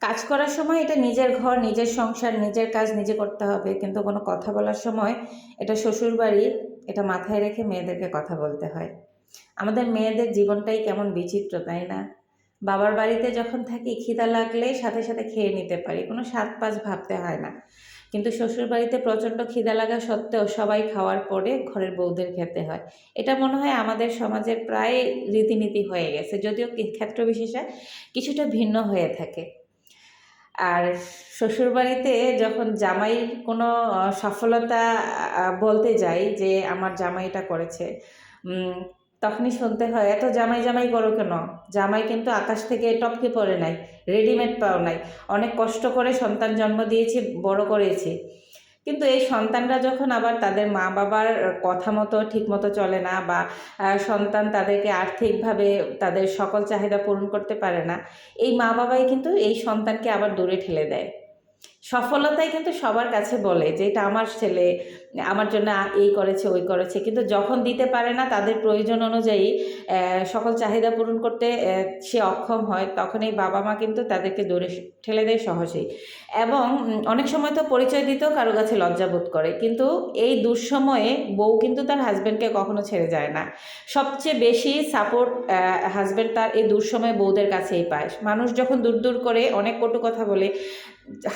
কাজ করার সময় এটা নিজের ঘর, নিজের সংসার, নিজের কাজ নিজে করতে হবে। কিন্তু কোনো কথা বলার সময় এটা শ্বশুর বাড়ি এটা মাথায় রেখে মেয়েদেরকে কথা বলতে হয়। আমাদের মেয়েদের জীবনটাই কেমন বিচিত্র, তাই না? বাবার বাড়িতে যখন থাকি, খিদা লাগলে সাথে সাথে খেয়ে নিতে পারি। কোনো স্বাদ পাস ভাবতে হয় না। কিন্তু শ্বশুর বাড়িতে প্রচণ্ড খিদা লাগা সত্ত্বেও সবাই খাওয়ার পরে ঘরের বউদের খেতে হয়। এটা মনে হয় আমাদের সমাজের প্রায় রীতিনীতি হয়ে গেছে। যদিও ক্ষেত্র বিশেষে কিছুটা ভিন্ন হয়ে থাকে। আর শ্বশুরবাড়িতে যখন জামাইয়ের কোনো সফলতা বলতে যাই যে আমার জামাইটা করেছে তখনই শুনতে হয়, এত জামাই জামাই করো কেন? জামাই কিন্তু আকাশ থেকে টপকে পড়ে নাই রেডিমেড পাও নাই, অনেক কষ্ট করে সন্তান জন্ম দিয়েছি, বড় করেছি। কিন্তু এই সন্তানরা যখন আবার তাদের মা বাবার কথা মতো, ঠিক মতো চলে না বা সন্তান তাদেরকে আর্থিকভাবে তাদের সকল চাহিদা পূরণ করতে পারে না, এই মা বাবাই কিন্তু এই সন্তানকে আবার দূরে ঠেলে দেয়। সফলতাই কিন্তু সবার কাছে বলে যে এটা আমার ছেলে, আমার জন্য এই করেছে, ওই করেছে। কিন্তু যখন দিতে পারে না, তাদের প্রয়োজন অনুযায়ী সকল চাহিদা পূরণ করতে সে অক্ষম হয় তখন এই বাবা মা কিন্তু তাদেরকে দূরে ঠেলে দেয় সহজেই। এবং অনেক সময় তো পরিচয় দিতেও কারও কাছে লজ্জাবোধ করে, কিন্তু এই দুঃসময়ে বউ কিন্তু তার হাজব্যান্ডকে কখনো ছেড়ে যায় না। সবচেয়ে বেশি সাপোর্ট হাজব্যান্ড তার এই দুঃসময়ে বউদের কাছেই পায়। মানুষ যখন দূর দূর করে অনেক কটু কথা বলে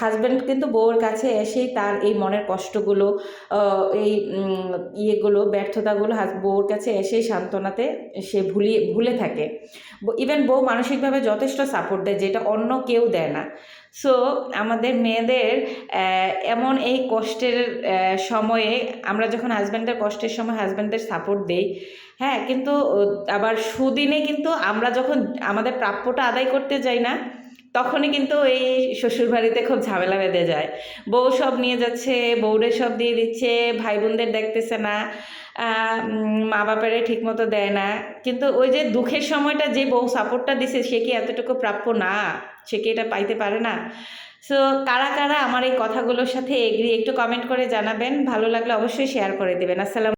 হাজব্যান্ড কিন্তু বউয়ের কাছে এসেই তার এই মনের কষ্টগুলো এই ইয়েগুলো, ব্যর্থতাগুলো বউর কাছে এসেই সান্ত্বনাতে সে ভুলিয়ে ভুলে থাকে। ইভেন বউ মানসিকভাবে যথেষ্ট সাপোর্ট দেয় যেটা অন্য কেউ দেয় না। সো আমাদের মেয়েদের এমন এই কষ্টের সময়ে আমরা যখন হাজব্যান্ডের কষ্টের সময় হাজব্যান্ডের সাপোর্ট দেই হ্যাঁ কিন্তু, আবার সুদিনে কিন্তু আমরা যখন আমাদের প্রাপ্যটা আদায় করতে যাই না তখনই কিন্তু এই শ্বশুরবাড়িতে খুব ঝামেলা বেঁধে যায়। বউ সব নিয়ে যাচ্ছে, বউরে সব দিয়ে দিচ্ছে ভাই বোনদের দেখতেছে না মা বাবারে ঠিক মতো দেয় না। কিন্তু ওই যে দুঃখের সময়টা যে বউ সাপোর্টটা দিছে, সে কি এতটুকু প্রাপ্য না? সে কি এটা পাইতে পারে না? সো কারা কারা আমার এই কথাগুলোর সাথে এগ্রি একটু কমেন্ট করে জানাবেন। ভালো লাগলে অবশ্যই শেয়ার করে দেবেন। আসসালাম